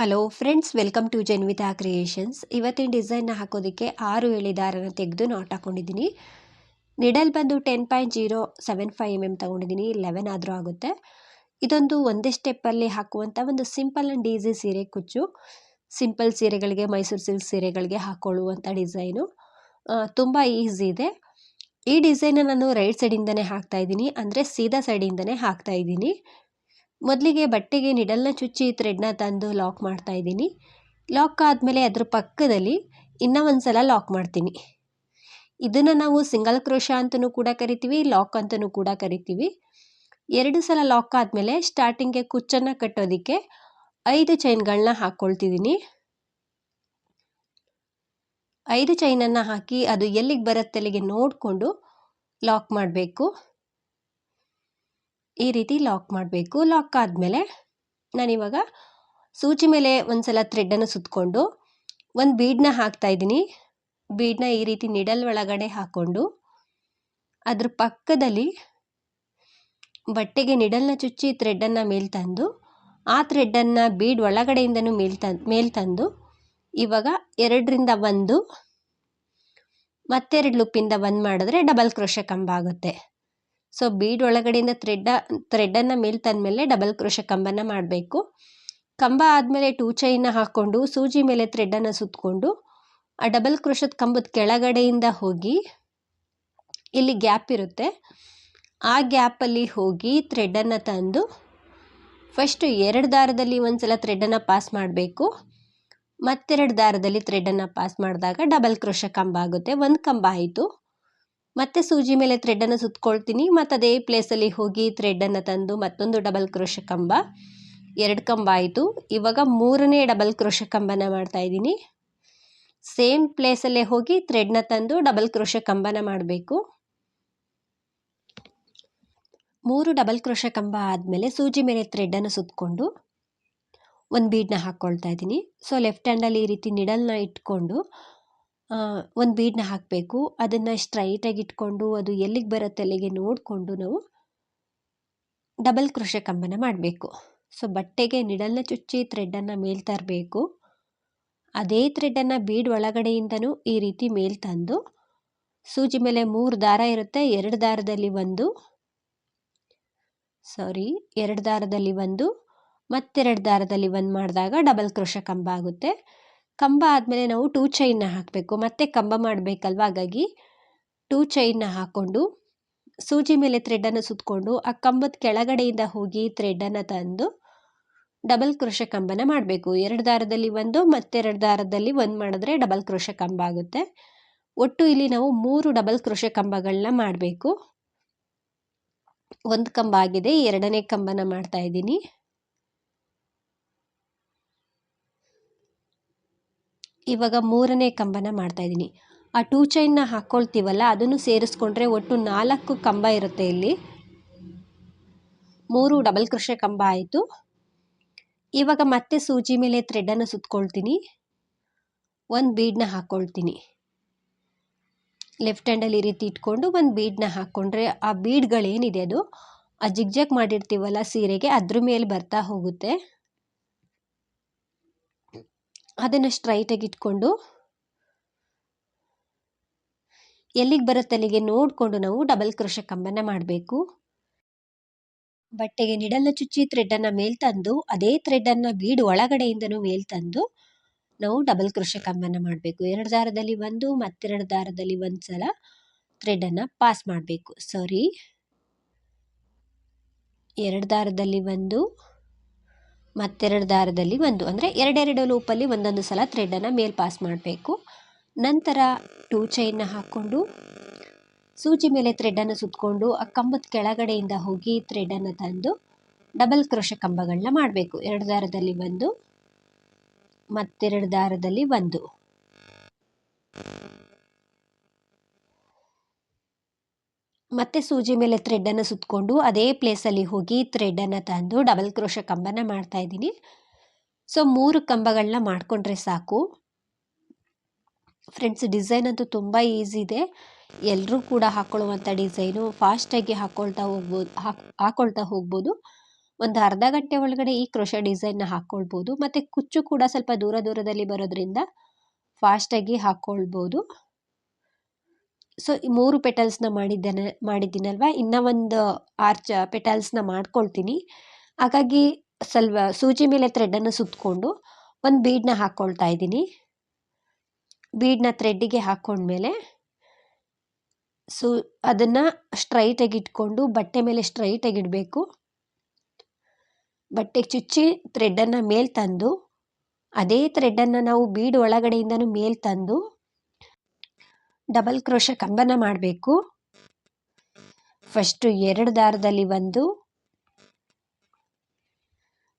Hello friends welcome to Janvita creations ಇವತ್ತಿನ ಡಿಸೈನ್ನ ಹಾಕೋದಕ್ಕೆ ಆರು ಎಳೆದಾರನ ತೆಗೆದು ನಾಟ್ ಹಾಕೊಂಡಿದ್ದೀನಿ. ನಿಡಲ್ ಬಂದು ten point zero seven five M M ತೊಗೊಂಡಿದ್ದೀನಿ ಲೆವೆನ್ ಆದರೂ ಆಗುತ್ತೆ. ಇದೊಂದು ಒಂದೇ ಸ್ಟೆಪ್ಪಲ್ಲಿ ಹಾಕುವಂಥ ಒಂದು ಸಿಂಪಲ್ ಆ್ಯಂಡ್ ಈಸಿ ಸೀರೆ ಕುಚ್ಚು. ಸಿಂಪಲ್ ಸೀರೆಗಳಿಗೆ ಮೈಸೂರು ಸಿಲ್ಕ್ ಸೀರೆಗಳಿಗೆ ಹಾಕ್ಕೊಳ್ಳುವಂಥ ಡಿಸೈನು ತುಂಬ ಈಸಿ ಇದೆ. ಈ ಡಿಸೈನ ನಾನು ರೈಟ್ ಸೈಡಿಂದನೇ ಹಾಕ್ತಾ ಇದ್ದೀನಿ, ಅಂದರೆ ಸೀದಾ ಸೈಡಿಂದನೇ ಹಾಕ್ತಾ ಇದ್ದೀನಿ. ಮೊದಲಿಗೆ ಬಟ್ಟೆಗೆ ನಿಡಲ್ನ ಚುಚ್ಚಿ ಥ್ರೆಡ್ನ ತಂದು ಲಾಕ್ ಮಾಡ್ತಾ ಇದ್ದೀನಿ. ಲಾಕ್ ಆದಮೇಲೆ ಅದ್ರ ಪಕ್ಕದಲ್ಲಿ ಇನ್ನೂ ಒಂದು ಸಲ ಲಾಕ್ ಮಾಡ್ತೀನಿ. ಇದನ್ನು ನಾವು ಸಿಂಗಲ್ ಕ್ರೋಶ ಅಂತಲೂ ಕೂಡ ಕರಿತೀವಿ, ಲಾಕ್ ಅಂತಲೂ ಕೂಡ ಕರಿತೀವಿ. ಎರಡು ಸಲ ಲಾಕ್ ಆದಮೇಲೆ ಸ್ಟಾರ್ಟಿಂಗ್ಗೆ ಕುಚ್ಚನ್ನು ಕಟ್ಟೋದಕ್ಕೆ ಐದು ಚೈನ್ಗಳನ್ನ ಹಾಕ್ಕೊಳ್ತಿದ್ದೀನಿ ಐದು ಚೈನನ್ನು ಹಾಕಿ ಅದು ಎಲ್ಲಿಗೆ ಬರತ್ತೆ ಅಲ್ಲಿಗೆ ನೋಡಿಕೊಂಡು ಲಾಕ್ ಮಾಡಬೇಕು. ಈ ರೀತಿ ಲಾಕ್ ಮಾಡಬೇಕು. ಲಾಕ್ ಆದಮೇಲೆ ನಾನಿವಾಗ ಸೂಜಿ ಮೇಲೆ ಒಂದು ಸಲ ಥ್ರೆಡ್ಡನ್ನು ಸುತ್ತಕೊಂಡು ಒಂದು ಬೀಡನ್ನ ಹಾಕ್ತಾ ಇದ್ದೀನಿ. ಬೀಡನ್ನ ಈ ರೀತಿ ನಿಡಲ್ ಒಳಗಡೆ ಹಾಕ್ಕೊಂಡು ಅದ್ರ ಪಕ್ಕದಲ್ಲಿ ಬಟ್ಟೆಗೆ ನಿಡಲ್ನ ಚುಚ್ಚಿ ಥ್ರೆಡ್ಡನ್ನು ಮೇಲೆ ತಂದು, ಆ ಥ್ರೆಡ್ಡನ್ನು ಬೀಡ್ ಒಳಗಡೆಯಿಂದನೂ ಮೇಲ್ ತಂದು ಮೇಲೆ ತಂದು ಇವಾಗ ಎರಡರಿಂದ ಒಂದು ಮತ್ತೆರಡು ಲುಪ್ಪಿಂದ ಒಂದು ಮಾಡಿದ್ರೆ ಡಬಲ್ ಕ್ರೋಶ ಕಂಬ ಆಗುತ್ತೆ ಸೊ ಬೀಡ್ ಒಳಗಡೆಯಿಂದ ಥ್ರೆಡ್ಡ ಥ್ರೆಡ್ಡನ್ನು ಮೇಲೆ ತಂದಮೇಲೆ ಡಬಲ್ ಕ್ರೋಶ ಕಂಬನ ಮಾಡಬೇಕು. ಕಂಬ ಆದಮೇಲೆ ಟೂ ಚೈನ ಹಾಕ್ಕೊಂಡು, ಸೂಜಿ ಮೇಲೆ ಥ್ರೆಡ್ಡನ್ನು ಸುತ್ತಕೊಂಡು ಆ ಡಬಲ್ ಕ್ರೋಶದ ಕಂಬದ ಕೆಳಗಡೆಯಿಂದ ಹೋಗಿ, ಇಲ್ಲಿ ಗ್ಯಾಪ್ ಇರುತ್ತೆ. ಆ ಗ್ಯಾಪಲ್ಲಿ ಹೋಗಿ ಥ್ರೆಡ್ಡನ್ನು ತಂದು ಫಸ್ಟು ಎರಡು ದಾರದಲ್ಲಿ ಒಂದು ಸಲ ಥ್ರೆಡ್ಡನ್ನು ಪಾಸ್ ಮಾಡಬೇಕು. ಮತ್ತೆರಡು ದಾರದಲ್ಲಿ ಥ್ರೆಡ್ಡನ್ನು ಪಾಸ್ ಮಾಡಿದಾಗ ಡಬಲ್ ಕ್ರೋಶ ಕಂಬ ಆಗುತ್ತೆ. ಒಂದು ಕಂಬ ಆಯಿತು. ಮತ್ತೆ ಸೂಜಿ ಮೇಲೆ ಥ್ರೆಡನ್ನು ಸುತ್ಕೊಳ್ತೀನಿ. ಮತ್ತು ಅದೇ ಪ್ಲೇಸಲ್ಲಿ ಹೋಗಿ ಥ್ರೆಡನ್ನು ತಂದು ಮತ್ತೊಂದು ಡಬಲ್ ಕ್ರೋಶ ಕಂಬ. ಎರಡು ಕಂಬ ಆಯಿತು. ಇವಾಗ ಮೂರನೇ ಡಬಲ್ ಕ್ರೋಶ ಕಂಬನ ಮಾಡ್ತಾ ಇದ್ದೀನಿ. ಸೇಮ್ ಪ್ಲೇಸಲ್ಲೇ ಹೋಗಿ ಥ್ರೆಡ್ನ ತಂದು ಡಬಲ್ ಕ್ರೋಶ ಕಂಬನ ಮಾಡಬೇಕು. ಮೂರು ಡಬಲ್ ಕ್ರೋಶ ಕಂಬ ಆದಮೇಲೆ ಸೂಜಿ ಮೇಲೆ ಥ್ರೆಡನ್ನು ಸುತ್ತಕೊಂಡು ಒಂದು ಬೀಡನ್ನ ಹಾಕ್ಕೊಳ್ತಾ ಇದ್ದೀನಿ. ಸೊ ಲೆಫ್ಟ್ ಹ್ಯಾಂಡಲ್ಲಿ ಈ ರೀತಿ ನಿಡಲ್ನ ಇಟ್ಕೊಂಡು ಒಂದು ಬೀಡನ್ನ ಹಾಕಬೇಕು. ಅದನ್ನು ಸ್ಟ್ರೈಟಾಗಿ ಇಟ್ಕೊಂಡು ಅದು ಎಲ್ಲಿಗೆ ಬರುತ್ತೆ ಅಲ್ಲಿಗೆ ನೋಡಿಕೊಂಡು ನಾವು ಡಬಲ್ ಕ್ರೋಶ ಕಂಬನ ಮಾಡಬೇಕು. ಸೊ ಬಟ್ಟೆಗೆ ನಿಡಲ್ನ ಚುಚ್ಚಿ ಥ್ರೆಡ್ಡನ್ನು ಮೇಲೆ ತರಬೇಕು. ಅದೇ ಥ್ರೆಡ್ಡನ್ನು ಬೀಡ್ ಒಳಗಡೆಯಿಂದನೂ ಈ ರೀತಿ ಮೇಲೆ ತಂದು ಸೂಜಿ ಮೇಲೆ ಮೂರು ದಾರ ಇರುತ್ತೆ. ಎರಡು ದಾರದಲ್ಲಿ ಒಂದು ಸಾರಿ ಎರಡು ದಾರದಲ್ಲಿ ಒಂದು, ಮತ್ತೆರಡು ದಾರದಲ್ಲಿ ಒಂದು ಮಾಡಿದಾಗ ಡಬಲ್ ಕ್ರೋಶ ಕಂಬ ಆಗುತ್ತೆ. ಕಂಬ ಆದಮೇಲೆ ನಾವು ಟೂ ಚೈನ್ನ ಹಾಕಬೇಕು. ಮತ್ತೆ ಕಂಬ ಮಾಡಬೇಕಲ್ವ? ಹಾಗಾಗಿ ಟೂ ಚೈನ್ನ ಹಾಕ್ಕೊಂಡು ಸೂಜಿ ಮೇಲೆ ಥ್ರೆಡ್ಡನ್ನು ಸುತ್ತಕೊಂಡು ಆ ಕಂಬದ ಕೆಳಗಡೆಯಿಂದ ಹೋಗಿ ಥ್ರೆಡ್ಡನ್ನು ತಂದು ಡಬಲ್ ಕ್ರೋಶ ಕಂಬನ ಮಾಡಬೇಕು. ಎರಡು ದಾರದಲ್ಲಿ ಒಂದು ಮತ್ತೆರಡು ದಾರದಲ್ಲಿ ಒಂದು ಮಾಡಿದ್ರೆ ಡಬಲ್ ಕ್ರೋಶ ಕಂಬ ಆಗುತ್ತೆ. ಒಟ್ಟು ಇಲ್ಲಿ ನಾವು ಮೂರು ಡಬಲ್ ಕ್ರೋಶ ಕಂಬಗಳನ್ನ ಮಾಡಬೇಕು. ಒಂದು ಕಂಬ ಆಗಿದೆ. ಎರಡನೇ ಕಂಬನ ಮಾಡ್ತಾ ಇದ್ದೀನಿ. ಇವಾಗ ಮೂರನೇ ಕಂಬನ ಮಾಡ್ತಾ ಇದ್ದೀನಿ. ಆ ಟೂ ಚೈನ್ನ ಹಾಕ್ಕೊಳ್ತೀವಲ್ಲ ಅದನ್ನು ಸೇರಿಸ್ಕೊಂಡ್ರೆ ಒಟ್ಟು ನಾಲ್ಕು ಕಂಬ ಇರುತ್ತೆ ಇಲ್ಲಿ. ಮೂರು ಡಬಲ್ ಕೃಷಿ ಕಂಬ ಆಯಿತು. ಇವಾಗ ಮತ್ತೆ ಸೂಜಿ ಮೇಲೆ ಥ್ರೆಡನ್ನು ಸುತ್ಕೊಳ್ತೀನಿ. ಒಂದು ಬೀಡನ್ನ ಹಾಕ್ಕೊಳ್ತೀನಿ ಲೆಫ್ಟ್ ಹ್ಯಾಂಡಲ್ಲಿ ಈ ರೀತಿ ಇಟ್ಕೊಂಡು ಒಂದು ಬೀಡನ್ನ ಹಾಕ್ಕೊಂಡ್ರೆ ಆ ಬೀಡ್ಗಳೇನಿದೆ ಅದು? ಆ ಜಿಗ್ಜಾಗ್ ಮಾಡಿರ್ತೀವಲ್ಲ ಸೀರೆಗೆ, ಅದ್ರ ಮೇಲೆ ಬರ್ತಾ ಹೋಗುತ್ತೆ. ಅದನ್ನು ಸ್ಟ್ರೈಟಾಗಿ ಇಟ್ಕೊಂಡು ಎಲ್ಲಿಗೆ ಬರುತ್ತೆ ಅಲ್ಲಿಗೆ ನೋಡಿಕೊಂಡು ನಾವು ಡಬಲ್ ಕ್ರೋಶ ಕಂಬನ ಮಾಡಬೇಕು. ಬಟ್ಟೆಗೆ ನಿಡಲ್ನ ಚುಚ್ಚಿ ಥ್ರೆಡ್ಡನ್ನು ಮೇಲ್ ತಂದು, ಅದೇ ಥ್ರೆಡ್ಡನ್ನು ಬೀಡು ಒಳಗಡೆಯಿಂದನೂ ಮೇಲ್ ತಂದು ನಾವು ಡಬಲ್ ಕ್ರೋಶ ಕಂಬನ ಮಾಡಬೇಕು. ಎರಡು ದಾರದಲ್ಲಿ ಒಂದು ಮತ್ತೆರಡು ದಾರದಲ್ಲಿ ಒಂದು ಸಲ ಥ್ರೆಡನ್ನು ಪಾಸ್ ಮಾಡಬೇಕು. ಸಾರಿ. ಎರಡು ದಾರದಲ್ಲಿ ಒಂದು ಮತ್ತೆರಡು ದಾರದಲ್ಲಿ ಒಂದು. ಅಂದರೆ ಎರಡೆರಡು ಲೂಪಲ್ಲಿ ಒಂದೊಂದು ಸಲ ಥ್ರೆಡನ್ನು ಮೇಲ್ ಪಾಸ್ ಮಾಡಬೇಕು. ನಂತರ ಟೂ ಚೈನ್ನ ಹಾಕ್ಕೊಂಡು, ಸೂಜಿ ಮೇಲೆ ಥ್ರೆಡನ್ನು ಸುತ್ತಕೊಂಡು ಆ ಕಂಬದ ಕೆಳಗಡೆಯಿಂದ ಹೋಗಿ ಥ್ರೆಡನ್ನು ತಂದು ಡಬಲ್ ಕ್ರೋಶ ಕಂಬಗಳನ್ನ ಮಾಡಬೇಕು. ಎರಡು ದಾರದಲ್ಲಿ ಒಂದು, ಮತ್ತೆರಡು ದಾರದಲ್ಲಿ ಒಂದು. ಮತ್ತೆ ಸೂಜಿ ಮೇಲೆ ಥ್ರೆಡ್ಡನ್ನು ಸುತ್ತಕೊಂಡು ಅದೇ ಪ್ಲೇಸಲ್ಲಿ ಹೋಗಿ ಥ್ರೆಡ್ಡನ್ನು ತಂದು ಡಬಲ್ ಕ್ರೋಶ ಕಂಬನ ಮಾಡ್ತಾ ಇದ್ದೀನಿ. ಸೊ ಮೂರು ಕಂಬಗಳನ್ನ ಮಾಡಿಕೊಂಡ್ರೆ ಸಾಕು. ಫ್ರೆಂಡ್ಸ್ ಡಿಸೈನ್ ಅಂತೂ ತುಂಬ ಈಸಿ ಇದೆ. ಎಲ್ಲರೂ ಕೂಡ ಹಾಕ್ಕೊಳ್ಳುವಂಥ ಡಿಸೈನು ಫಾಸ್ಟಾಗಿ ಹಾಕ್ಕೊಳ್ತಾ ಹೋಗ್ಬೋದು, ಹಾಕ್ ಹಾಕ್ಕೊಳ್ತಾ ಹೋಗ್ಬೋದು. ಒಂದು ಅರ್ಧ ಗಂಟೆ ಒಳಗಡೆ ಈ ಕ್ರೋಶ ಡಿಸೈನ್ನ ಹಾಕ್ಕೊಳ್ಬೋದು ಮತ್ತು ಕುಚ್ಚು ಕೂಡ ಸ್ವಲ್ಪ ದೂರ ದೂರದಲ್ಲಿ ಬರೋದ್ರಿಂದ ಫಾಸ್ಟಾಗಿ ಹಾಕ್ಕೊಳ್ಬೋದು ಸೊ ಈ ಮೂರು ಪೆಟಲ್ಸ್ನ ಮಾಡಿದ್ದೇನೆ, ಮಾಡಿದ್ದೀನಲ್ವ? ಇನ್ನೂ ಒಂದು ಆರ್ಚ್ ಪೆಟಲ್ಸ್ನ ಮಾಡ್ಕೊಳ್ತೀನಿ. ಹಾಗಾಗಿ ಸ್ವಲ್ಪ ಸೂಜಿ ಮೇಲೆ ಥ್ರೆಡನ್ನು ಸುತ್ತಕೊಂಡು ಒಂದು ಬೀಡನ್ನ ಹಾಕ್ಕೊಳ್ತಾ ಇದ್ದೀನಿ. ಬೀಡನ್ನ ಥ್ರೆಡ್ಡಿಗೆ ಹಾಕ್ಕೊಂಡ್ಮೇಲೆ ಸು, ಅದನ್ನು ಸ್ಟ್ರೈಟಾಗಿ ಇಟ್ಕೊಂಡು ಬಟ್ಟೆ ಮೇಲೆ ಸ್ಟ್ರೈಟಾಗಿ ಇಡಬೇಕು. ಬಟ್ಟೆಗೆ ಚುಚ್ಚಿ ಥ್ರೆಡ್ಡನ್ನು ಮೇಲೆ ತಂದು, ಅದೇ ಥ್ರೆಡ್ಡನ್ನು ನಾವು ಬೀಡ್ ಒಳಗಡೆಯಿಂದನೂ ಮೇಲೆ ತಂದು ಡಬಲ್ ಕ್ರೋಶ ಕಂಬನ ಮಾಡಬೇಕು. ಫಸ್ಟು ಎರಡು ದಾರದಲ್ಲಿ ಒಂದು,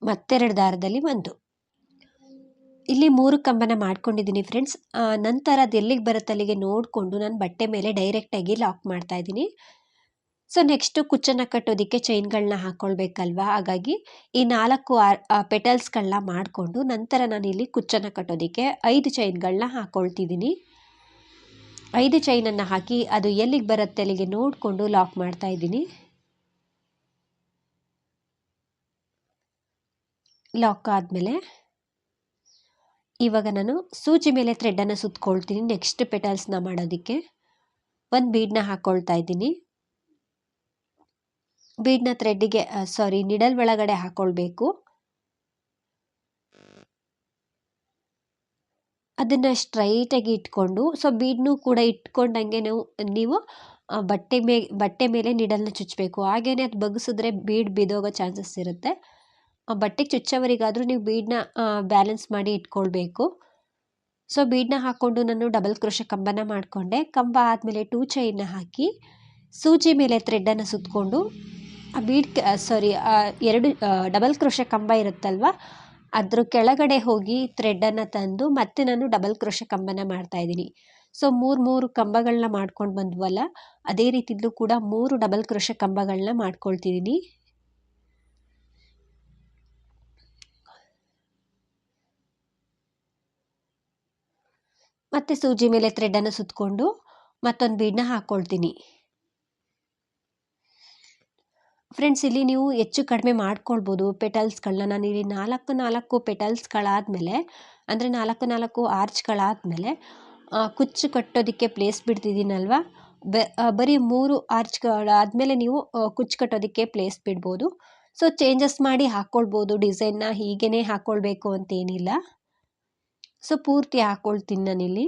ಮತ್ತೆರಡು ದಾರದಲ್ಲಿ ಒಂದು. ಇಲ್ಲಿ ಮೂರು ಕಂಬನ ಮಾಡ್ಕೊಂಡಿದ್ದೀನಿ ಫ್ರೆಂಡ್ಸ್. ನಂತರ ಅದು ಎಲ್ಲಿಗೆ ಬರುತ್ತೆ ಅಲ್ಲಿಗೆ ನೋಡಿಕೊಂಡು ನಾನು ಬಟ್ಟೆ ಮೇಲೆ ಡೈರೆಕ್ಟಾಗಿ ಲಾಕ್ ಮಾಡ್ತಾ ಇದ್ದೀನಿ. ಸೊ ನೆಕ್ಸ್ಟು ಕುಚ್ಚನ್ನು ಕಟ್ಟೋದಕ್ಕೆ ಚೈನ್ಗಳನ್ನ ಹಾಕ್ಕೊಳ್ಬೇಕಲ್ವಾ ಹಾಗಾಗಿ ಈ ನಾಲ್ಕು ಪೆಟಲ್ಸ್ಗಳನ್ನ ಮಾಡಿಕೊಂಡು ನಂತರ ನಾನು ಇಲ್ಲಿ ಕುಚ್ಚನ್ನು ಕಟ್ಟೋದಕ್ಕೆ ಐದು ಚೈನ್ಗಳನ್ನ ಹಾಕ್ಕೊಳ್ತಿದ್ದೀನಿ ಐದು ಚೈನನ್ನು ಹಾಕಿ ಅದು ಎಲ್ಲಿಗೆ ಬರುತ್ತೆ ಅಲ್ಲಿಗೆ ನೋಡಿಕೊಂಡು ಲಾಕ್ ಮಾಡ್ತಾ ಇದ್ದೀನಿ. ಲಾಕ್ ಆದಮೇಲೆ ಇವಾಗ ನಾನು ಸೂಜಿ ಮೇಲೆ ಥ್ರೆಡ್ಡನ್ನು ಸುತ್ಕೊಳ್ತೀನಿ ನೆಕ್ಸ್ಟ್ ಪೆಟಲ್ಸ್ನ ಮಾಡೋದಕ್ಕೆ. ಒಂದು ಬೀಡನ್ನ ಹಾಕ್ಕೊಳ್ತಾ ಇದ್ದೀನಿ. ಬೀಡನ್ನ ಥ್ರೆಡ್ಡಿಗೆ ಸಾರಿ ನಿಡಲ್ ಒಳಗಡೆ ಹಾಕ್ಕೊಳ್ಬೇಕು ಅದನ್ನು ಸ್ಟ್ರೈಟಾಗಿ ಇಟ್ಕೊಂಡು ಸೊ ಬೀಡ್ನು ಕೂಡ ಇಟ್ಕೊಂಡಂಗೆ ನೀವು ನೀವು ಬಟ್ಟೆ ಮೇ, ಬಟ್ಟೆ ಮೇಲೆ ನಿಡಲ್ನ ಚುಚ್ಚಬೇಕು ಹಾಗೇನೇ ಅದು ಬಗ್ಸಿದ್ರೆ ಬೀಡ್ ಬಿದ್ದೋಗೋ ಚಾನ್ಸಸ್ ಇರುತ್ತೆ. ಬಟ್ಟೆಗೆ ಚುಚ್ಚೋವರಿಗಾದರೂ ನೀವು ಬೀಡನ್ನ ಬ್ಯಾಲೆನ್ಸ್ ಮಾಡಿ ಇಟ್ಕೊಳ್ಬೇಕು. ಸೊ ಬೀಡನ್ನ ಹಾಕ್ಕೊಂಡು ನಾನು ಡಬಲ್ ಕ್ರೋಶ ಕಂಬನ ಮಾಡಿಕೊಂಡೆ. ಕಂಬ ಆದಮೇಲೆ ಟೂ ಚೈನ್ನ ಹಾಕಿ, ಸೂಜಿ ಮೇಲೆ ಥ್ರೆಡ್ಡನ್ನು ಸುತ್ತಕೊಂಡು ಆ ಬೀಡ್ ಸಾರಿ ಎರಡು ಡಬಲ್ ಕ್ರೋಶ ಕಂಬ ಇರುತ್ತಲ್ವ ಅದ್ರ ಕೆಳಗಡೆ ಹೋಗಿ ಥ್ರೆಡ್ಡನ್ನು ತಂದು ಮತ್ತೆ ನಾನು ಡಬಲ್ ಕ್ರೋಶ ಕಂಬನ ಮಾಡ್ತಾಯಿದ್ದೀನಿ ಸೊ ಮೂರು ಮೂರು ಕಂಬಗಳನ್ನ ಮಾಡ್ಕೊಂಡು ಬಂದ್ವಲ್ಲ, ಅದೇ ರೀತಿಲೂ ಕೂಡ ಮೂರು ಡಬಲ್ ಕ್ರೋಶ ಕಂಬಗಳನ್ನ ಮಾಡ್ಕೊಳ್ತಿದ್ದೀನಿ. ಮತ್ತೆ ಸೂಜಿ ಮೇಲೆ ಥ್ರೆಡನ್ನು ಸುತ್ತಕೊಂಡು ಮತ್ತೊಂದು ಬೀಡನ್ನ ಹಾಕ್ಕೊಳ್ತೀನಿ ಫ್ರೆಂಡ್ಸ್ ಇಲ್ಲಿ ನೀವು ಹೆಚ್ಚು ಕಡಿಮೆ ಮಾಡ್ಕೊಳ್ಬೋದು ಪೆಟಲ್ಸ್ಗಳನ್ನ ನಾನು ಇಲ್ಲಿ ನಾಲ್ಕು ನಾಲ್ಕು ಪೆಟಲ್ಸ್ಗಳಾದಮೇಲೆ ಅಂದರೆ ನಾಲ್ಕು ನಾಲ್ಕು ಆರ್ಚ್ಗಳಾದಮೇಲೆ ಕುಚ್ಚು ಕಟ್ಟೋದಕ್ಕೆ ಪ್ಲೇಸ್ ಬಿಡ್ತಿದ್ದೀನಲ್ವ? ಬರೀ ಮೂರು ಆರ್ಚ್ಗಳಾದಮೇಲೆ ನೀವು ಕುಚ್ಚು ಕಟ್ಟೋದಕ್ಕೆ ಪ್ಲೇಸ್ ಬಿಡ್ಬೋದು. ಸೊ ಚೇಂಜಸ್ ಮಾಡಿ ಹಾಕ್ಕೊಳ್ಬೋದು ಡಿಸೈನ್ನ ಹೀಗೇ ಹಾಕ್ಕೊಳ್ಬೇಕು ಅಂತೇನಿಲ್ಲ. ಸೊ ಪೂರ್ತಿ ಹಾಕ್ಕೊಳ್ತೀನಿ ನಾನಿಲ್ಲಿ.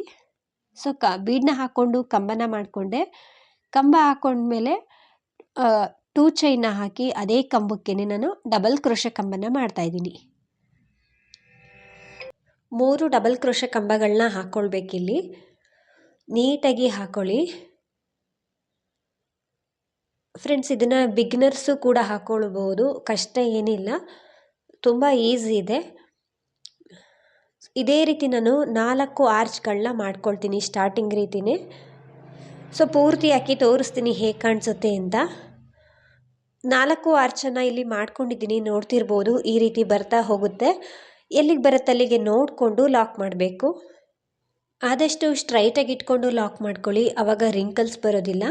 ಸೊ ಕ ಬೀಡನ್ನ ಹಾಕ್ಕೊಂಡು ಕಂಬನ ಮಾಡಿಕೊಂಡೆ. ಕಂಬ ಹಾಕ್ಕೊಂಡ್ಮೇಲೆ ಟೂ ಚೈನ್ನ ಹಾಕಿ ಅದೇ ಕಂಬಕ್ಕೆ ನಾನು ಡಬಲ್ ಕ್ರೋಶ ಕಂಬನ ಮಾಡ್ತಾಯಿದ್ದೀನಿ ಮೂರು ಡಬಲ್ ಕ್ರೋಶ ಕಂಬಗಳನ್ನ ಹಾಕ್ಕೊಳ್ಬೇಕಿಲ್ಲಿ ನೀಟಾಗಿ ಹಾಕೊಳ್ಳಿ. ಫ್ರೆಂಡ್ಸ್, ಇದನ್ನು ಬಿಗ್ನರ್ಸು ಕೂಡ ಹಾಕ್ಕೊಳ್ಬೋದು ಕಷ್ಟ ಏನಿಲ್ಲ. ತುಂಬ ಈಸಿ ಇದೆ. ಇದೇ ರೀತಿ ನಾನು ನಾಲ್ಕು ಆರ್ಚ್ಗಳನ್ನ ಮಾಡ್ಕೊಳ್ತೀನಿ, ಸ್ಟಾರ್ಟಿಂಗ್ ರೀತಿಯೇ ಸೊ, ಪೂರ್ತಿ ಹಾಕಿ ತೋರಿಸ್ತೀನಿ ಹೇಗೆ ಕಾಣಿಸುತ್ತೆ ಅಂತ. ನಾಲ್ಕು ಆರ್ಚನ್ನು ಇಲ್ಲಿ ಮಾಡ್ಕೊಂಡಿದ್ದೀನಿ, ನೋಡ್ತಿರ್ಬೋದು, ಈ ರೀತಿ ಬರ್ತಾ ಹೋಗುತ್ತೆ. ಎಲ್ಲಿಗೆ ಬರುತ್ತೆ ಅಲ್ಲಿಗೆ ನೋಡಿಕೊಂಡು ಲಾಕ್ ಮಾಡಬೇಕು. ಆದಷ್ಟು ಸ್ಟ್ರೈಟಾಗಿ ಇಟ್ಕೊಂಡು ಲಾಕ್ ಮಾಡ್ಕೊಳ್ಳಿ ಆವಾಗ ರಿಂಕಲ್ಸ್ ಬರೋದಿಲ್ಲ.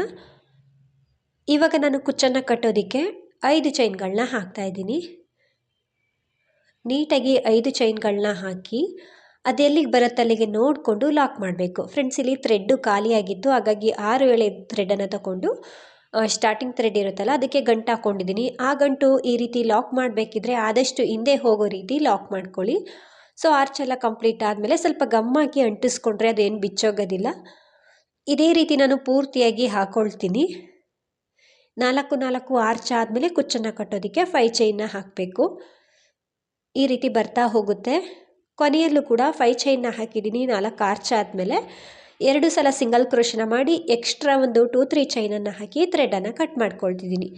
ಇವಾಗ ನಾನು ಕುಚ್ಚನ್ನು ಕಟ್ಟೋದಕ್ಕೆ ಐದು ಚೈನ್ಗಳನ್ನ ಹಾಕ್ತಾಯಿದ್ದೀನಿ ನೀಟಾಗಿ ಐದು ಚೈನ್ಗಳನ್ನ ಹಾಕಿ ಅದೆಲ್ಲಿಗೆ ಬರುತ್ತೆ ಅಲ್ಲಿಗೆ ನೋಡಿಕೊಂಡು ಲಾಕ್ ಮಾಡಬೇಕು. ಫ್ರೆಂಡ್ಸ್ ಇಲ್ಲಿ ಥ್ರೆಡ್ಡು ಖಾಲಿಯಾಗಿತ್ತು, ಹಾಗಾಗಿ ಆರು ಎಳೆ ಥ್ರೆಡನ್ನು ತಗೊಂಡು ಸ್ಟಾರ್ಟಿಂಗ್ ಥ್ರೆಡ್ ಇರುತ್ತಲ್ಲ, ಅದಕ್ಕೆ ಗಂಟು ಹಾಕ್ಕೊಂಡಿದ್ದೀನಿ ಆ ಗಂಟು ಈ ರೀತಿ ಲಾಕ್ ಮಾಡಬೇಕಿದ್ರೆ ಆದಷ್ಟು ಹಿಂದೆ ಹೋಗೋ ರೀತಿ ಲಾಕ್ ಮಾಡ್ಕೊಳ್ಳಿ. ಸೊ ಆರ್ಚ್ ಎಲ್ಲ ಕಂಪ್ಲೀಟ್ ಆದಮೇಲೆ ಸ್ವಲ್ಪ ಗಮ್ ಹಾಕಿ ಅಂಟಿಸ್ಕೊಂಡ್ರೆ ಅದೇನು ಬಿಚ್ಚೋಗೋದಿಲ್ಲ. ಇದೇ ರೀತಿ ನಾನು ಪೂರ್ತಿಯಾಗಿ ಹಾಕ್ಕೊಳ್ತೀನಿ ನಾಲ್ಕು ನಾಲ್ಕು ಆರ್ಚ್ ಆದಮೇಲೆ ಕುಚ್ಚನ್ನು ಕಟ್ಟೋದಕ್ಕೆ ಫೈ ಚೈನ್ನ ಹಾಕಬೇಕು. ಈ ರೀತಿ ಬರ್ತಾ ಹೋಗುತ್ತೆ. ಕೊನೆಯಲ್ಲೂ ಕೂಡ ಫೈ ಚೈನ್ನ ಹಾಕಿದ್ದೀನಿ, ನಾಲ್ಕು ಆರ್ಚ್ ಆದಮೇಲೆ. ಎರಡು ಸಲ ಸಿಂಗಲ್ ಕ್ರೋಶನ ಮಾಡಿ ಎಕ್ಸ್ಟ್ರಾ ಒಂದು ಟೂ, ತ್ರೀ ಚೈನನ್ನು ಹಾಕಿ ಥ್ರೆಡನ್ನು ಕಟ್ ಮಾಡ್ಕೊಳ್ತಿದ್ದೀನಿ.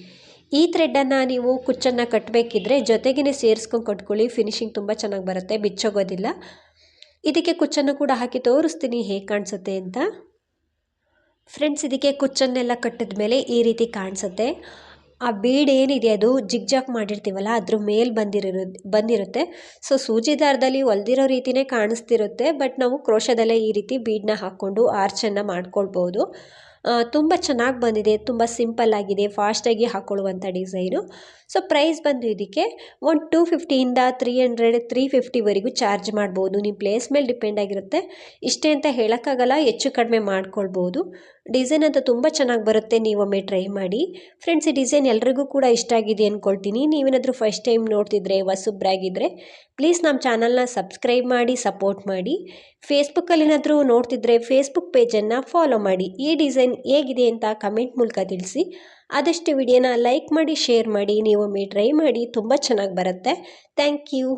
ಈ ಥ್ರೆಡನ್ನು ನೀವು ಕುಚ್ಚನ್ನು ಕಟ್ಟಬೇಕಿದ್ರೆ ಜೊತೆಗೇ ಸೇರಿಸ್ಕೊಂಡು ಕಟ್ಕೊಳ್ಳಿ, ಫಿನಿಶಿಂಗ್ ತುಂಬ ಚೆನ್ನಾಗಿ ಬರುತ್ತೆ, ಬಿಚ್ಚೋಗೋದಿಲ್ಲ. ಇದಕ್ಕೆ ಕುಚ್ಚನ್ನು ಕೂಡ ಹಾಕಿ ತೋರಿಸ್ತೀನಿ ಹೇಗೆ ಕಾಣಿಸುತ್ತೆ ಅಂತ. ಫ್ರೆಂಡ್ಸ್, ಇದಕ್ಕೆ ಕುಚ್ಚನ್ನೆಲ್ಲ ಕಟ್ಟಿದ ಮೇಲೆ ಈ ರೀತಿ ಕಾಣಿಸುತ್ತೆ. ಆ ಬೀಡ್ ಏನಿದೆ ಅದು ಜಿಗ್ಜಾಗ್ ಮಾಡಿರ್ತೀವಲ್ಲ, ಅದ್ರ ಮೇಲೆ ಬಂದಿರೋ ಬಂದಿರುತ್ತೆ. ಸೊ ಸೂಜಿ ದಾರದಲ್ಲಿ ಹೊಲ್ದಿರೋ ರೀತಿಯೇ ಕಾಣಿಸ್ತಿರುತ್ತೆ ಬಟ್ ನಾವು ಕ್ರೋಶದಲ್ಲೇ ಈ ರೀತಿ ಬೀಡನ್ನ ಹಾಕ್ಕೊಂಡು ಆರ್ಚನ್ನು ಮಾಡ್ಕೊಳ್ಬೋದು. ತುಂಬ ಚೆನ್ನಾಗಿ ಬಂದಿದೆ, ತುಂಬ ಸಿಂಪಲ್ ಆಗಿದೆ ಫಾಸ್ಟಾಗಿ ಹಾಕ್ಕೊಳ್ಳುವಂಥ ಡಿಸೈನು. ಸೊ ಪ್ರೈಸ್ ಬಂದು ಇದಕ್ಕೆ ಒಂದು ಟೂ ಫಿಫ್ಟಿಯಿಂದ ತ್ರೀ ಹಂಡ್ರೆಡ್ ತ್ರೀ ಫಿಫ್ಟಿವರೆಗೂ ಚಾರ್ಜ್ ಮಾಡ್ಬೋದು. ನಿಮ್ಮ ಪ್ಲೇಸ್ ಮೇಲೆ ಡಿಪೆಂಡ್ ಆಗಿರುತ್ತೆ. ಇಷ್ಟೇ ಅಂತ ಹೇಳೋಕ್ಕಾಗಲ್ಲ, ಹೆಚ್ಚು ಕಡಿಮೆ ಮಾಡ್ಕೊಳ್ಬೋದು. ಡಿಸೈನ್ ಅಂತ ತುಂಬ ಚೆನ್ನಾಗಿ ಬರುತ್ತೆ ನೀವೊಮ್ಮೆ ಟ್ರೈ ಮಾಡಿ. ಫ್ರೆಂಡ್ಸ್ ಈ ಡಿಸೈನ್ ಎಲ್ರಿಗೂ ಕೂಡ ಇಷ್ಟ ಆಗಿದೆ ಅಂದ್ಕೊಳ್ತೀನಿ ನೀವೇನಾದರೂ ಫಸ್ಟ್ ಟೈಮ್ ನೋಡ್ತಿದ್ರೆ ಹೊಸಬ್ರಾಗಿದ್ದರೆ ಪ್ಲೀಸ್ ನಮ್ಮ ಚಾನಲ್ನ ಸಬ್ಸ್ಕ್ರೈಬ್ ಮಾಡಿ ಸಪೋರ್ಟ್ ಮಾಡಿ. ಫೇಸ್ಬುಕ್ಕಲ್ಲಿ ಏನಾದರೂ ನೋಡ್ತಿದ್ರೆ ಫೇಸ್ಬುಕ್ ಪೇಜನ್ನು ಫಾಲೋ ಮಾಡಿ. ಈ ಡಿಸೈನ್ ಹೇಗಿದೆ ಅಂತ ಕಮೆಂಟ್ ಮೂಲಕ ತಿಳಿಸಿ. ಆದಷ್ಟು ವಿಡಿಯೋನ ಲೈಕ್ ಮಾಡಿ ಶೇರ್ ಮಾಡಿ ನೀವೊಮ್ಮೆ ಟ್ರೈ ಮಾಡಿ, ತುಂಬ ಚೆನ್ನಾಗಿ ಬರುತ್ತೆ. Thank you